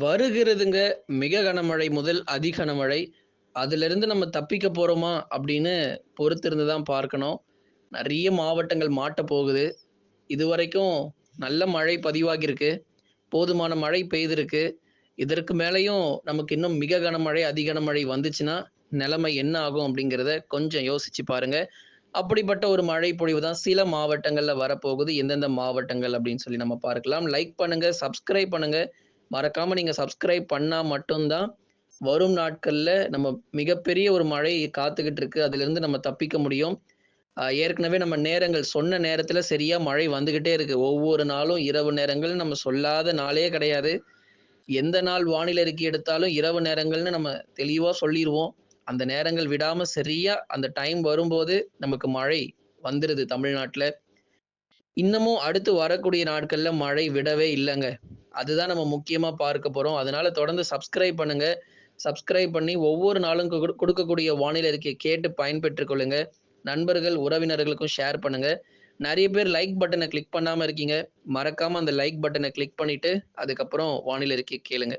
வருகிறதுங்க மிக கனமழை முதல் அதி கனமழை. அதிலிருந்து நம்ம தப்பிக்க போகிறோமா அப்படின்னு பொறுத்திருந்து தான் பார்க்கணும். நிறைய மாவட்டங்கள் மாட்ட போகுது. இதுவரைக்கும் நல்ல மழை பதிவாகியிருக்கு. போதுமான மழை பெய்திருக்கு. இதற்கு மேலேயும் நமக்கு இன்னும் மிக கனமழை, அதி கனமழை வந்துச்சுன்னா, நிலைமை என்ன ஆகும் அப்படிங்கிறத கொஞ்சம் யோசிச்சு பாருங்க. அப்படிப்பட்ட ஒரு மழை பொழிவு தான் சில மாவட்டங்களில் வரப்போகுது. எந்தெந்த மாவட்டங்கள் அப்படின்னு சொல்லி நம்ம பார்க்கலாம். லைக் பண்ணுங்க, சப்ஸ்கிரைப் பண்ணுங்க. மறக்காம நீங்க சப்ஸ்கிரைப் பண்ணா மட்டும்தான் வரும் நாட்கள்ல நம்ம மிகப்பெரிய ஒரு மழை காத்துக்கிட்டு இருக்கு. அதுலேருந்து நம்ம தப்பிக்க முடியும். ஏற்கனவே நம்ம நேரங்கள் சொன்ன நேரத்துல சரியா மழை வந்துகிட்டே இருக்கு. ஒவ்வொரு நாளும் இரவு நேரங்கள் நம்ம சொல்லாத நாளே கிடையாது. எந்த நாள் வானிலை அறிக்கை எடுத்தாலும் இரவு நேரங்கள்னு நம்ம தெளிவா சொல்லிடுவோம் அந்த நேரங்கள் விடாம சரியா அந்த டைம் வரும்போது நமக்கு மழை வந்துருது தமிழ்நாட்டுல. இன்னமும் அடுத்து வரக்கூடிய நாட்கள்ல மழை விடவே இல்லைங்க அதுதான் நம்ம முக்கியமாக பார்க்க போகிறோம் அதனால தொடர்ந்து சப்ஸ்கிரைப் பண்ணுங்க. சப்ஸ்கிரைப் பண்ணி ஒவ்வொரு நாளும் கொடுக்கக்கூடிய வானிலை அறிக்கைய கேட்டு பயன்பெற்றுக் கொள்ளுங்க. நண்பர்கள், உறவினர்களுக்கும் ஷேர் பண்ணுங்க. நிறைய பேர் லைக் பட்டனை கிளிக் பண்ணாம இருக்கீங்க. மறக்காம அந்த லைக் பட்டனை கிளிக் பண்ணிட்டு, அதுக்கப்புறம் வானிலை அறிக்கை கேளுங்க.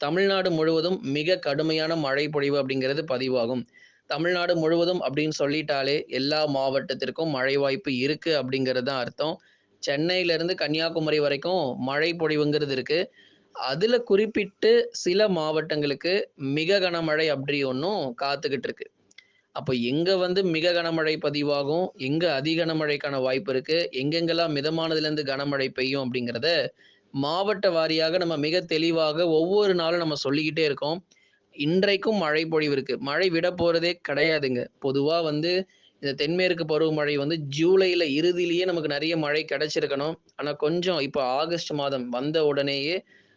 தமிழ்நாடு முழுவதும் மிக கடுமையான மழை பொழிவு அப்படிங்கிறது பதிவாகும். தமிழ்நாடு முழுவதும் அப்படின்னு சொல்லிட்டாலே, எல்லா மாவட்டத்திற்கும் மழை வாய்ப்பு இருக்கு அப்படிங்கிறது தான் அர்த்தம். சென்னையிலேருந்து கன்னியாகுமரி வரைக்கும் மழை பொழிவுங்கிறது இருக்கு. அதுல குறிப்பிட்டு சில மாவட்டங்களுக்கு மிக கனமழை அப்படி ஒன்றும் காத்துக்கிட்டு இருக்கு. அப்போ எங்க வந்து மிக கனமழை பதிவாகும், எங்க அதி கனமழைக்கான வாய்ப்பு இருக்கு, எங்கெங்கெல்லாம் மிதமானதுலேருந்து கனமழை பெய்யும் அப்படிங்கிறத, மாவட்ட வாரியாக நம்ம மிக தெளிவாக ஒவ்வொரு நாளும் நம்ம சொல்லிக்கிட்டே இருக்கோம். இன்றைக்கும் மழை பொழிவு இருக்கு. மழை போகிறதே கிடையாதுங்க. பொதுவா வந்து இந்த தென்மேற்கு பருவமழை வந்து ஜூலையில் இறுதியிலேயே நமக்கு நிறைய மழை கிடைச்சிருக்கணும். ஆனா கொஞ்சம் இப்போ ஆகஸ்ட் மாதம் வந்த உடனேயே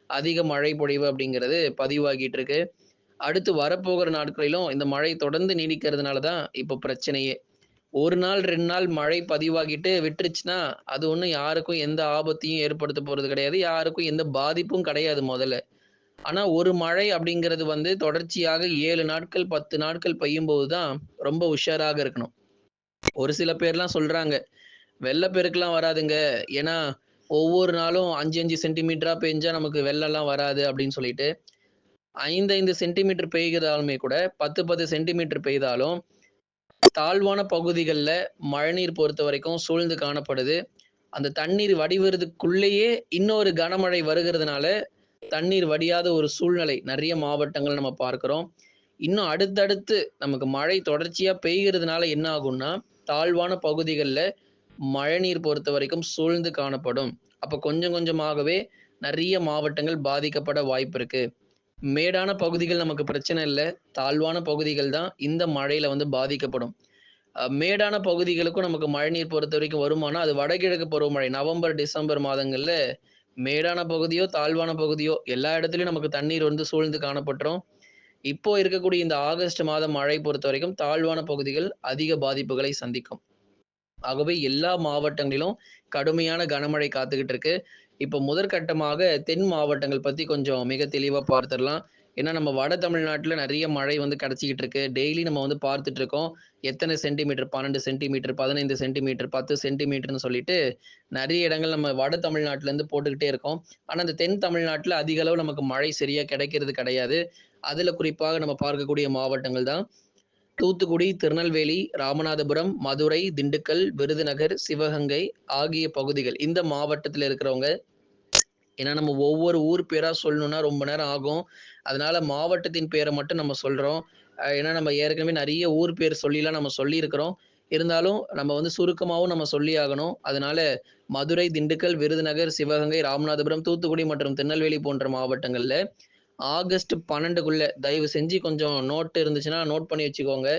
அதிக மழை பொழிவு அப்படிங்கிறது பதிவாகிட்டு இருக்கு. அடுத்து வரப்போகிற நாட்களிலும் இந்த மழை தொடர்ந்து நீடிக்கிறதுனால தான் இப்போ பிரச்சனையே. ஒரு நாள், ரெண்டு நாள் மழை பதிவாகிட்டு விட்டுருச்சுன்னா, அது ஒன்றும் யாருக்கும் எந்த ஆபத்தையும் ஏற்படுத்தப் போகிறது கிடையாது. யாருக்கும் எந்த பாதிப்பும் கிடையாது முதல்ல ஆனால் ஒரு மழை அப்படிங்கிறது வந்து தொடர்ச்சியாக ஏழு நாட்கள், 10 நாட்கள் பெய்யும்போது தான் ரொம்ப உஷாராக இருக்கணும். ஒரு சில பேர்லாம் சொல்றாங்க, வெள்ளப்பெருக்கெல்லாம் வராதுங்க. ஏன்னா, ஒவ்வொரு நாளும் 5, 5 சென்டிமீட்டரா பெஞ்சா நமக்கு வெள்ளம்லாம் வராது அப்படின்னு சொல்லிட்டு. 5, 5 சென்டிமீட்டர் பெய்கிறதாலுமே கூட 10, 10 சென்டிமீட்டர் பெய்தாலும், தாழ்வான பகுதிகளில் மழைநீர் பொறுத்த வரைக்கும் சூழ்ந்து காணப்படுது. அந்த தண்ணீர் வடிவறதுக்குள்ளேயே இன்னொரு கனமழை வருகிறதுனால, தண்ணீர் வடியாத ஒரு சூழ்நிலை நிறைய மாவட்டங்கள் நம்ம பார்க்கிறோம். இன்னும் அடுத்தடுத்து நமக்கு மழை தொடர்ச்சியாக பெய்கிறதுனால என்ன ஆகும்னா, தாழ்வான பகுதிகளில் மழைநீர் பொறுத்த வரைக்கும் சூழ்ந்து காணப்படும். அப்போ கொஞ்சம் கொஞ்சமாகவே நிறைய மாவட்டங்கள் பாதிக்கப்பட வாய்ப்பு இருக்கு. மேடான பகுதிகள் நமக்கு பிரச்சனை இல்லை தாழ்வான பகுதிகள் தான் இந்த மழையில வந்து பாதிக்கப்படும். மேடான பகுதிகளுக்கும் நமக்கு மழைநீர் பொறுத்த வரைக்கும் வருமானா, அது வடகிழக்கு பருவமழை நவம்பர், டிசம்பர் மாதங்களில் மேடான பகுதியோ, தாழ்வான பகுதியோ எல்லா இடத்துலையும் நமக்கு தண்ணீர் வந்து சூழ்ந்து காணப்பட்டுரும். இப்போ இருக்கக்கூடிய இந்த ஆகஸ்ட் மாதம் மழை பொறுத்த வரைக்கும் தாழ்வான பகுதிகள் அதிக பாதிப்புகளை சந்திக்கும். ஆகவே எல்லா மாவட்டங்களிலும் கடுமையான கனமழை காத்துக்கிட்டு இருக்கு. இப்போ முதற்கட்டமாக தென் மாவட்டங்கள் பத்தி கொஞ்சம் மிக தெளிவா பார்த்துடலாம் ஏன்னா நம்ம வட தமிழ்நாட்டில் நிறைய மழை வந்து கிடச்சிக்கிட்டு இருக்கு. டெய்லி நம்ம வந்து பார்த்துட்டு இருக்கோம். எத்தனை சென்டிமீட்டர் 12 சென்டிமீட்டர், 15 சென்டிமீட்டர், பத்து சென்டிமீட்டர்னு சொல்லிட்டு நிறைய இடங்கள் நம்ம வட தமிழ்நாட்டிலேருந்து போட்டுக்கிட்டே இருக்கோம். ஆனால் இந்த தென் தமிழ்நாட்டில் அதிக அளவு நமக்கு மழை சரியாக கிடைக்கிறது கிடையாது. அதில் குறிப்பாக நம்ம பார்க்கக்கூடிய மாவட்டங்கள் தான் தூத்துக்குடி, திருநெல்வேலி, ராமநாதபுரம், மதுரை, திண்டுக்கல், விருதுநகர், சிவகங்கை ஆகிய பகுதிகள். இந்த மாவட்டத்தில் இருக்கிறவங்க ஏன்னா நம்ம ஒவ்வொரு ஊர் பேராக சொல்லணும்னா ரொம்ப நேரம் ஆகும். அதனால மாவட்டத்தின் பேரை மட்டும் நம்ம சொல்கிறோம் ஏன்னா நம்ம ஏற்கனவே நிறைய ஊர் பேர் சொல்லிலாம் நம்ம சொல்லியிருக்கிறோம். இருந்தாலும் நம்ம வந்து சுருக்கமாகவும் நம்ம சொல்லி ஆகணும். அதனால மதுரை, திண்டுக்கல், விருதுநகர், சிவகங்கை, ராமநாதபுரம், தூத்துக்குடி மற்றும் திருநெல்வேலி போன்ற மாவட்டங்களில் ஆகஸ்ட் 12க்குள்ள தயவு செஞ்சு கொஞ்சம் நோட்டு இருந்துச்சுன்னா நோட் பண்ணி வச்சுக்கோங்க.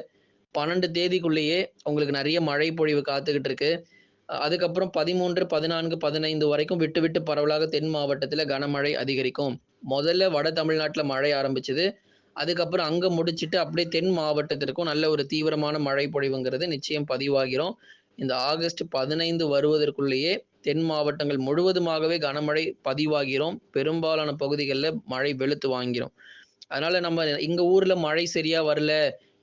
12 தேதிக்குள்ளேயே உங்களுக்கு நிறைய மழை பொழிவு காத்துக்கிட்டு இருக்குது அதுக்கப்புறம் 13, 14, 15 வரைக்கும் விட்டு விட்டு பரவலாக தென் மாவட்டத்தில் கனமழை அதிகரிக்கும். முதல்ல வட தமிழ்நாட்டில் மழை ஆரம்பிச்சது. அதுக்கப்புறம் அங்கே முடிச்சுட்டு அப்படியே தென் மாவட்டத்திற்கும் நல்ல ஒரு தீவிரமான மழை பொழிவுங்கிறது நிச்சயம் பதிவாகிறோம் இந்த ஆகஸ்ட் 15 வருவதற்குள்ளேயே தென் மாவட்டங்கள் முழுவதுமாகவே கனமழை பதிவாகிறோம் பெரும்பாலான பகுதிகளில் மழை வெளுத்து வாங்கிறோம் அதனால நம்ம எங்க ஊர்ல மழை சரியா வரல.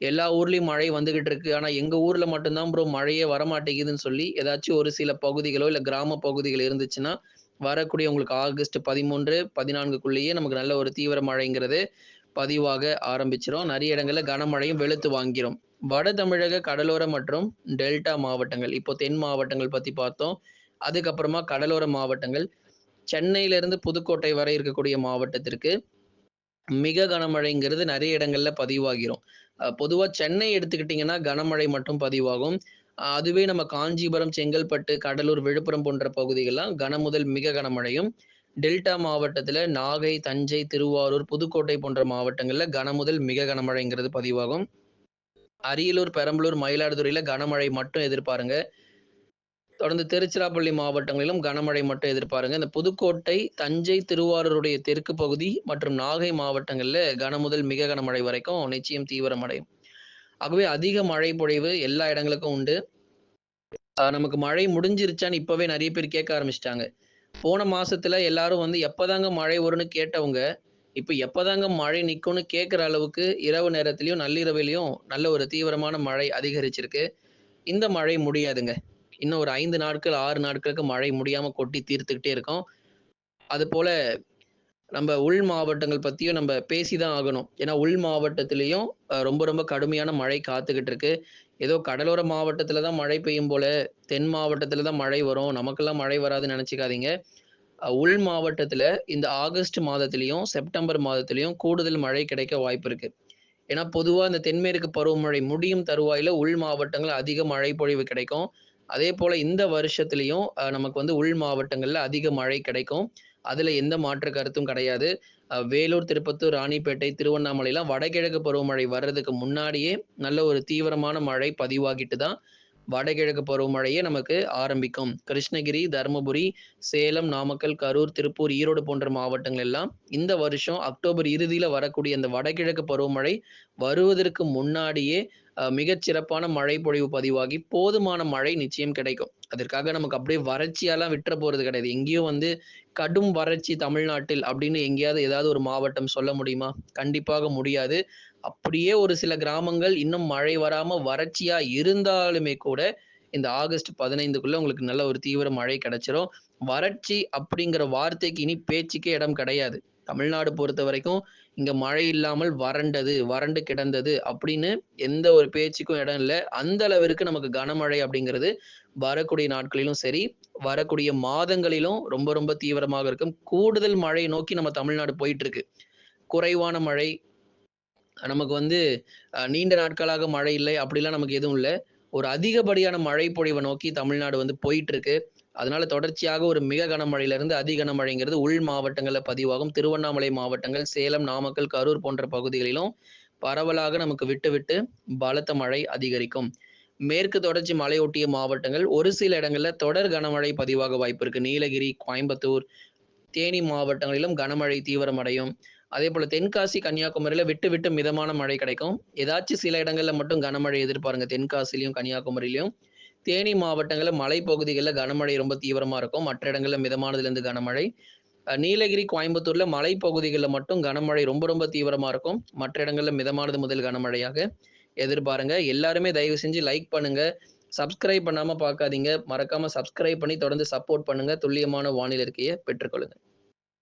எல்லா ஊர்லயும் மழை வந்துகிட்டு இருக்கு. ஆனா எங்க ஊர்ல மட்டும்தான் ப்ரோ மழையே வரமாட்டேங்குதுன்னு சொல்லி ஏதாச்சும் ஒரு சில பகுதிகளோ, இல்ல கிராம பகுதிகள் இருந்துச்சுன்னா, வரக்கூடிய உங்களுக்கு ஆகஸ்ட் 13, 14க்குள்ளேயே நமக்கு நல்ல ஒரு தீவிர மழைங்கிறது பதிவாக ஆரம்பிச்சிடும் நிறைய இடங்கள்ல கனமழையும் வெளுத்து வாங்கிரும். வட தமிழக கடலோர மற்றும் டெல்டா மாவட்டங்கள், இப்போ தென் மாவட்டங்கள் பத்தி பார்த்தோம். அதுக்கப்புறமா கடலோர மாவட்டங்கள், சென்னையிலிருந்து புதுக்கோட்டை வரை இருக்கக்கூடிய மாவட்டத்திற்கு மிக கனமழைங்கிறது நிறைய இடங்கள்ல பதிவாகிரும். பொதுவா சென்னை எடுத்துக்கிட்டீங்கன்னா, கனமழை மட்டும் பதிவாகும். அதுவே நம்ம காஞ்சிபுரம், செங்கல்பட்டு, கடலூர், விழுப்புரம் போன்ற பகுதிகள்லாம் கனமுதல் மிக கனமழையும், டெல்டா மாவட்டத்தில் நாகை, தஞ்சை, திருவாரூர், புதுக்கோட்டை போன்ற மாவட்டங்கள்ல கனமுதல் மிக கனமழைங்கிறது பதிவாகும். அரியலூர், பெரம்பலூர், மயிலாடுதுறையில கனமழை மட்டும் எதிர்பாருங்க. தொடர்ந்து திருச்சிராப்பள்ளி மாவட்டங்களிலும் கனமழை மட்டும் எதிர்பாருங்க. இந்த புதுக்கோட்டை, தஞ்சை, திருவாரூருடைய தெற்கு பகுதி மற்றும் நாகை மாவட்டங்களில் கன முதல் மிக கனமழை வரைக்கும் நிச்சயம் தீவிரமடையும். ஆகவே அதிக மழை பொழிவு எல்லா இடங்களுக்கும் உண்டு. நமக்கு மழை முடிஞ்சிருச்சான்னு இப்பவே நிறைய பேர் கேட்க ஆரம்பிச்சிட்டாங்க போன மாசத்துல எல்லாரும் வந்து எப்பதாங்க மழை வரும்னு கேட்டவங்க, இப்ப எப்பதாங்க மழை நிக்கும்னு கேட்கிற அளவுக்கு இரவு நேரத்திலயும், நள்ளிரவிலையும் நல்ல ஒரு தீவிரமான மழை அதிகரிச்சிருக்கு. இந்த மழை முடியாதுங்க. இன்னும் ஒரு ஐந்து நாட்கள், ஆறு நாட்களுக்கு மழை முடியாம கொட்டி தீர்த்துக்கிட்டே இருக்கும். அதுபோல நம்ம உள் மாவட்டங்கள் பத்தியும் நம்ம பேசி தான் ஆகணும். ஏன்னா, உள் மாவட்டத்திலையும் ரொம்ப ரொம்ப கடுமையான மழை காத்துக்கிட்டு இருக்கு. ஏதோ கடலோர மாவட்டத்தில் தான் மழை பெய்யும் போல, தென் மாவட்டத்தில் தான் மழை வரும். நமக்கெல்லாம் மழை வராதுன்னு நினச்சிக்காதீங்க உள் மாவட்டத்தில் இந்த ஆகஸ்ட் மாதத்திலயும், செப்டம்பர் மாதத்திலயும் கூடுதல் மழை கிடைக்க வாய்ப்பு இருக்கு. ஏன்னா, பொதுவாக இந்த தென்மேற்கு பருவமழை முடியும் தருவாயில உள் மாவட்டங்கள் அதிக மழை பொழிவு கிடைக்கும். அதே போல் இந்த வருஷத்திலயும் நமக்கு வந்து உள் மாவட்டங்கள்ல அதிக மழை கிடைக்கும். அதுல எந்த மாற்று கருத்தும் கிடையாது. வேலூர், திருப்பத்தூர், ராணிப்பேட்டை, திருவண்ணாமலைலாம் வடகிழக்கு பருவமழை வர்றதுக்கு முன்னாடியே நல்ல ஒரு தீவிரமான மழை பதிவாகிட்டு தான் வடகிழக்கு பருவமழையே நமக்கு ஆரம்பிக்கும். கிருஷ்ணகிரி, தர்மபுரி, சேலம், நாமக்கல், கரூர், திருப்பூர், ஈரோடு போன்ற மாவட்டங்கள் எல்லாம் இந்த வருஷம் அக்டோபர் இறுதியில வரக்கூடிய அந்த வடகிழக்கு பருவமழை வருவதற்கு முன்னாடியே மிகச்சிறப்பான மழை பொழிவு பதிவாகி, போதுமான மழை நிச்சயம் கிடைக்கும். அதற்காக நமக்கு அப்படியே வறட்சியாலாம் விட்டுற போகிறது கிடையாது. எங்கேயும் வந்து கடும் வறட்சி தமிழ்நாட்டில் அப்படின்னு எங்கேயாவது ஏதாவது ஒரு மாவட்டம் சொல்ல முடியுமா? கண்டிப்பாக முடியாது. அப்படியே ஒரு சில கிராமங்கள் இன்னும் மழை வராமல் வறட்சியாக இருந்தாலுமே கூட, இந்த ஆகஸ்ட் 15க்குள்ள உங்களுக்கு நல்ல ஒரு தீவிர மழை கிடைச்சிரும். வறட்சி அப்படிங்கிற வார்த்தைக்கு இனி பேச்சுக்கே இடம் கிடையாது. தமிழ்நாடு பொறுத்த வரைக்கும் இங்க மழை இல்லாமல் வறண்டது, வறண்டு கிடந்தது அப்படின்னு எந்த ஒரு பேச்சுக்கும் இடம் இல்லை அந்த அளவிற்கு நமக்கு கனமழை அப்படிங்கிறது வரக்கூடிய நாட்களிலும் சரி, வரக்கூடிய மாதங்களிலும் ரொம்ப ரொம்ப தீவிரமாக இருக்கும். கூடுதல் மழையை நோக்கி நம்ம தமிழ்நாடு போயிட்டுருக்கு. குறைவான மழை நமக்கு வந்து நீண்ட நாட்களாக மழை இல்லை அப்படிலாம் நமக்கு எதுவும் இல்லை ஒரு அதிகப்படியான மழை பொழிவை நோக்கி தமிழ்நாடு வந்து போயிட்டுருக்கு. அதனால தொடர்ச்சியாக ஒரு மிக கனமழையிலிருந்து அதி கனமழைங்கிறது உள் மாவட்டங்களில் பதிவாகும். திருவண்ணாமலை மாவட்டங்கள், சேலம், நாமக்கல், கரூர் போன்ற பகுதிகளிலும் பரவலாக நமக்கு விட்டு விட்டு பலத்த மழை அதிகரிக்கும். மேற்கு தொடர்ச்சி மலையொட்டிய மாவட்டங்கள் ஒரு சில இடங்களில் தொடர் கனமழை பதிவாக வாய்ப்பு இருக்கு. நீலகிரி, கோயம்புத்தூர், தேனி மாவட்டங்களிலும் கனமழை தீவிரமடையும். அதேபோல தென்காசி, கன்னியாகுமரியில விட்டு விட்டு மிதமான மழை கிடைக்கும். ஏதாச்சும் சில இடங்கள்ல மட்டும் கனமழை எதிர்பாருங்க. தென்காசிலையும் கன்னியாகுமரியிலையும் தேனி மாவட்டங்களில் மலைப்பகுதிகளில் கனமழை ரொம்ப தீவிரமாக இருக்கும். மற்ற இடங்களில் மிதமானதுலேருந்து கனமழை. நீலகிரி, கோயம்புத்தூர்ல மலைப்பகுதிகளில் மட்டும் கனமழை ரொம்ப ரொம்ப தீவிரமாக இருக்கும். மற்ற இடங்களில் மிதமானது முதல் கனமழையாக எதிர்பாருங்க. எல்லாருமே தயவு செஞ்சு லைக் பண்ணுங்க. சப்ஸ்கிரைப் பண்ணாமல் பார்க்காதீங்க. மறக்காமல் சப்ஸ்கிரைப் பண்ணி தொடர்ந்து சப்போர்ட் பண்ணுங்க. துல்லியமான வானிலை இருக்கையை பெற்றுக்கொள்ளுங்க.